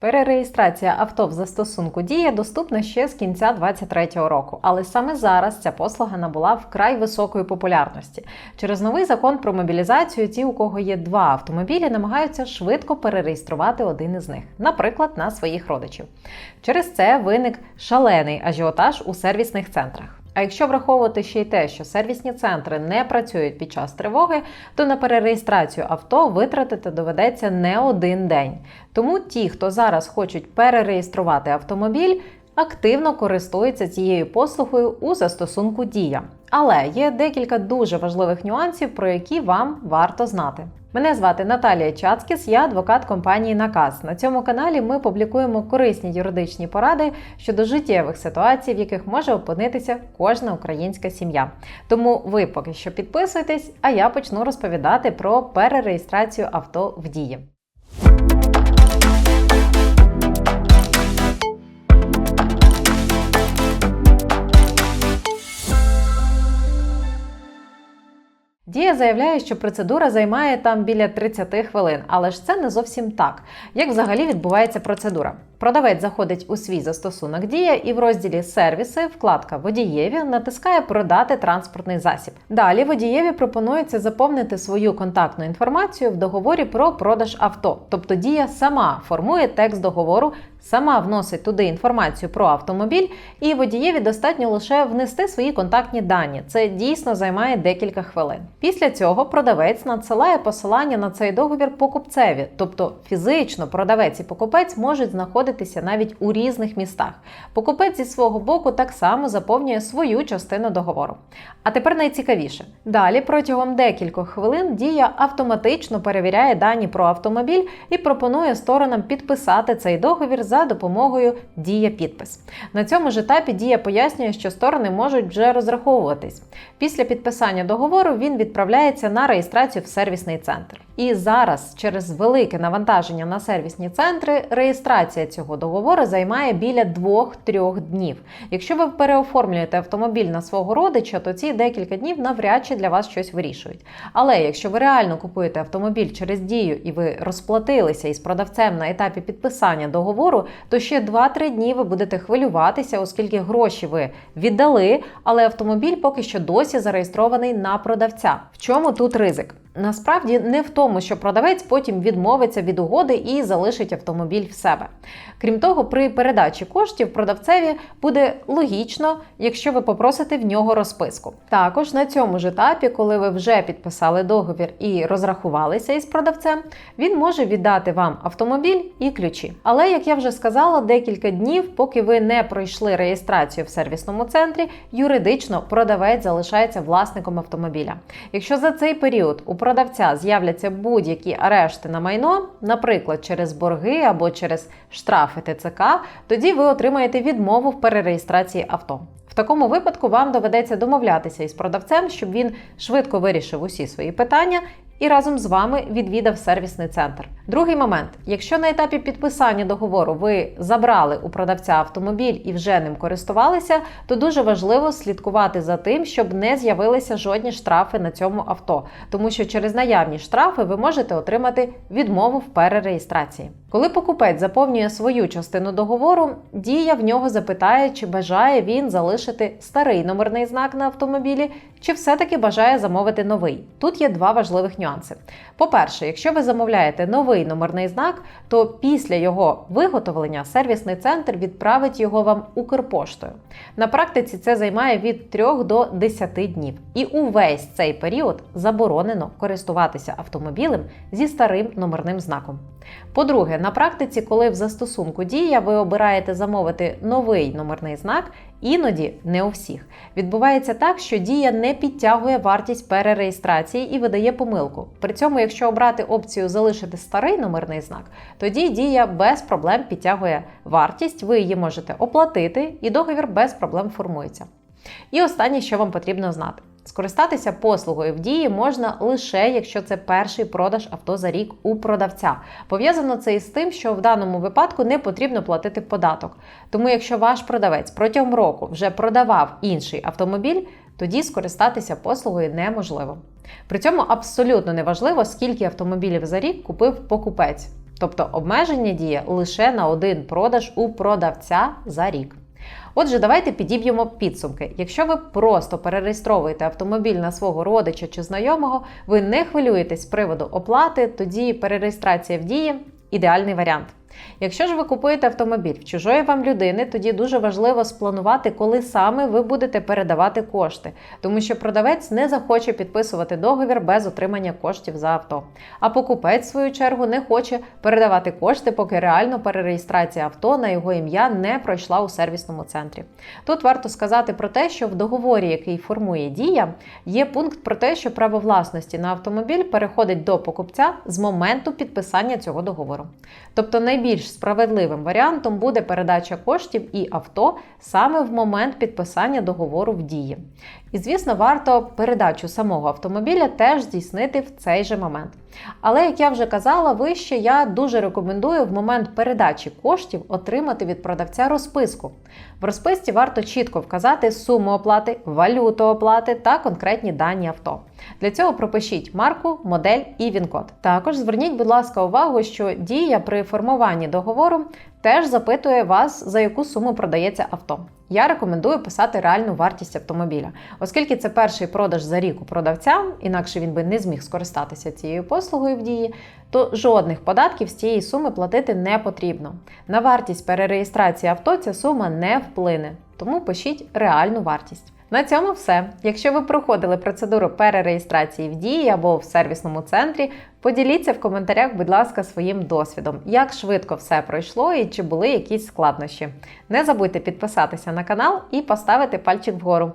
Перереєстрація авто в застосунку Дія доступна ще з кінця 2023 року, але саме зараз ця послуга набула вкрай високої популярності. Через новий закон про мобілізацію ті, у кого є два автомобілі, намагаються швидко перереєструвати один із них, наприклад, на своїх родичів. Через це виник шалений ажіотаж у сервісних центрах. А якщо враховувати ще й те, що сервісні центри не працюють під час тривоги, то на перереєстрацію авто витратити доведеться не один день. Тому ті, хто зараз хочуть перереєструвати автомобіль, активно користуються цією послугою у застосунку Дія. Але є декілька дуже важливих нюансів, про які вам варто знати. Мене звати Наталія Чацкіс, я адвокат компанії Наказ. На цьому каналі ми публікуємо корисні юридичні поради щодо життєвих ситуацій, в яких може опинитися кожна українська сім'я. Тому ви поки що підписуйтесь, а я почну розповідати про перереєстрацію авто в дії. Дія заявляє, що процедура займає там біля 30 хвилин, але ж це не зовсім так. Як взагалі відбувається процедура? Продавець заходить у свій застосунок Дія і в розділі Сервіси, вкладка Водієві натискає Продати транспортний засіб. Далі водієві пропонується заповнити свою контактну інформацію в договорі про продаж авто. Тобто Дія сама формує текст договору, сама вносить туди інформацію про автомобіль, і водієві достатньо лише внести свої контактні дані. Це дійсно займає декілька хвилин. Після цього продавець надсилає посилання на цей договір покупцеві, тобто фізично продавець і покупець можуть знаходитися навіть у різних містах. Покупець зі свого боку так само заповнює свою частину договору. А тепер найцікавіше. Далі протягом декількох хвилин дія автоматично перевіряє дані про автомобіль і пропонує сторонам підписати цей договір за допомогою дія підпис. На цьому ж етапі дія пояснює, що сторони можуть вже розраховуватись. Після підписання договору він відправляється на реєстрацію в сервісний центр. І зараз, через велике навантаження на сервісні центри, реєстрація цього договору займає біля 2-3 днів. Якщо ви переоформлюєте автомобіль на свого родича, то ці декілька днів навряд чи для вас щось вирішують. Але якщо ви реально купуєте автомобіль через дію і ви розплатилися із продавцем на етапі підписання договору, то ще 2-3 дні ви будете хвилюватися, оскільки гроші ви віддали, але автомобіль поки що досі зареєстрований на продавця. В чому тут ризик? Насправді не в тому, що продавець потім відмовиться від угоди і залишить автомобіль в себе. Крім того, при передачі коштів продавцеві буде логічно, якщо ви попросите в нього розписку. Також на цьому ж етапі, коли ви вже підписали договір і розрахувалися із продавцем, він може віддати вам автомобіль і ключі. Але, як я вже сказала, декілька днів, поки ви не пройшли реєстрацію в сервісному центрі, юридично продавець залишається власником автомобіля. Якщо за цей період у продавця з'являться будь-які арешти на майно, наприклад, через борги або через штрафи ТЦК, тоді ви отримаєте відмову в перереєстрації авто. В такому випадку вам доведеться домовлятися із продавцем, щоб він швидко вирішив усі свої питання. І разом з вами відвідав сервісний центр. Другий момент: якщо на етапі підписання договору ви забрали у продавця автомобіль і вже ним користувалися, то дуже важливо слідкувати за тим, щоб не з'явилися жодні штрафи на цьому авто, тому що через наявні штрафи ви можете отримати відмову в перереєстрації. Коли покупець заповнює свою частину договору, дія в нього запитає, чи бажає він залишити старий номерний знак на автомобілі, чи все-таки бажає замовити новий. Тут є два важливих нюанси. По-перше, якщо ви замовляєте новий номерний знак, то після його виготовлення сервісний центр відправить його вам Укрпоштою. На практиці це займає від 3 до 10 днів. І увесь цей період заборонено користуватися автомобілем зі старим номерним знаком. По-друге, на практиці, коли в застосунку Дія ви обираєте замовити новий номерний знак, іноді не у всіх. Відбувається так, що Дія не підтягує вартість перереєстрації і видає помилку. При цьому, якщо обрати опцію залишити старий номерний знак, тоді Дія без проблем підтягує вартість, ви її можете оплатити, і договір без проблем формується. І останнє, що вам потрібно знати. Скористатися послугою в дії можна лише якщо це перший продаж авто за рік у продавця. Пов'язано це із тим, що в даному випадку не потрібно платити податок. Тому, якщо ваш продавець протягом року вже продавав інший автомобіль, тоді скористатися послугою неможливо. При цьому абсолютно неважливо, скільки автомобілів за рік купив покупець. Тобто обмеження діє лише на один продаж у продавця за рік. Отже, давайте підіб'ємо підсумки. Якщо ви просто перереєстровуєте автомобіль на свого родича чи знайомого, ви не хвилюєтесь з приводу оплати, тоді перереєстрація в дії ідеальний варіант. Якщо ж ви купуєте автомобіль в чужої вам людини, тоді дуже важливо спланувати, коли саме ви будете передавати кошти, тому що продавець не захоче підписувати договір без отримання коштів за авто. А покупець, в свою чергу, не хоче передавати кошти, поки реально перереєстрація авто на його ім'я не пройшла у сервісному центрі. Тут варто сказати про те, що в договорі, який формує дія, є пункт про те, що право власності на автомобіль переходить до покупця з моменту підписання цього договору. Тобто найбільш справедливим варіантом буде передача коштів і авто саме в момент підписання договору в дії. І, звісно, варто передачу самого автомобіля теж здійснити в цей же момент. Але, як я вже казала вище, я дуже рекомендую в момент передачі коштів отримати від продавця розписку. В розписці варто чітко вказати суму оплати, валюту оплати та конкретні дані авто. Для цього пропишіть марку, модель і він-код. Також зверніть, будь ласка, увагу, що дія при формуванні договору теж запитує вас, за яку суму продається авто. Я рекомендую писати реальну вартість автомобіля, оскільки це перший продаж за рік у продавця, інакше він би не зміг скористатися цією послугою в дії, то жодних податків з цієї суми платити не потрібно. На вартість перереєстрації авто ця сума не вплине, тому пишіть реальну вартість. На цьому все. Якщо ви проходили процедуру перереєстрації в дії або в сервісному центрі, поділіться в коментарях, будь ласка, своїм досвідом, як швидко все пройшло і чи були якісь складнощі. Не забудьте підписатися на канал і поставити пальчик вгору.